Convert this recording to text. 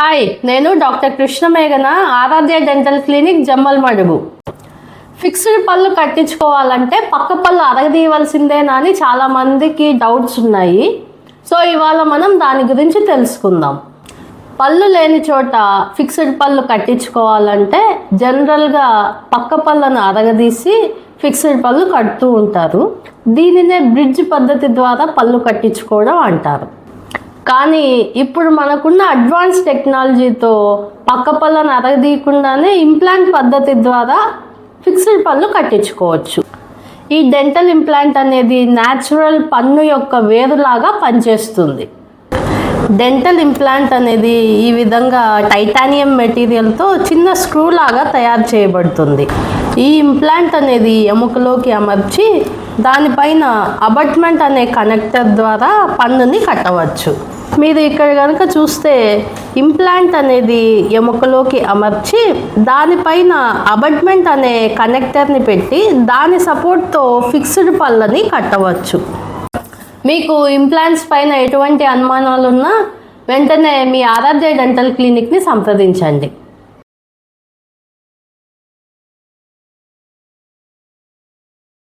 Hi నేను doctor Krishna మేఘన ఆరాధ్య dental clinic జమ్మల్ మడుగు. ఫిక్స్డ్ పళ్ళు కట్టించుకోవాలంటే పక్క పళ్ళు అరగదీయవలసిందేనా అని చాలా మందికి డౌట్స్ ఉన్నాయి. సో ఇవాళ మనం దాని గురించి తెలుసుకుందాం. పళ్ళు లేని చోట ఫిక్స్డ్ పళ్ళు కట్టించుకోవాలంటే జనరల్గా పక్క పళ్ళను అరగదీసి ఫిక్స్డ్ పళ్ళు కడుతూ ఉంటారు. దీనినే బ్రిడ్జ్ పద్ధతి ద్వారా పళ్ళు కట్టించుకోవడం అంటారు. కానీ ఇప్పుడు మనకున్న అడ్వాన్స్ టెక్నాలజీతో పక్క పళ్ళను అరగదీయకుండానే ఇంప్లాంట్ పద్ధతి ద్వారా ఫిక్స్డ్ పళ్ళు కట్టించుకోవచ్చు. ఈ డెంటల్ ఇంప్లాంట్ అనేది న్యాచురల్ పన్ను యొక్క వేరులాగా పనిచేస్తుంది. డెంటల్ ఇంప్లాంట్ అనేది ఈ విధంగా టైటానియం మెటీరియల్తో చిన్న స్క్రూ లాగా తయారు చేయబడుతుంది. ఈ ఇంప్లాంట్ అనేది ఎముకలోకి అమర్చి దానిపైన అబట్మెంట్ అనే కనెక్టర్ ద్వారా పన్నుని కట్టవచ్చు. మీరు ఇక్కడ కనుక చూస్తే ఇంప్లాంట్ అనేది ఎముకలోకి అమర్చి దానిపైన అబడ్మెంట్ అనే కనెక్టర్ని పెట్టి దాని సపోర్ట్తో ఫిక్స్డ్ పళ్ళని కట్టవచ్చు. మీకు ఇంప్లాంట్స్ పైన ఎటువంటి అనుమానాలు ఉన్నా వెంటనే మీ ఆరాధ్య డెంటల్ క్లినిక్ని సంప్రదించండి.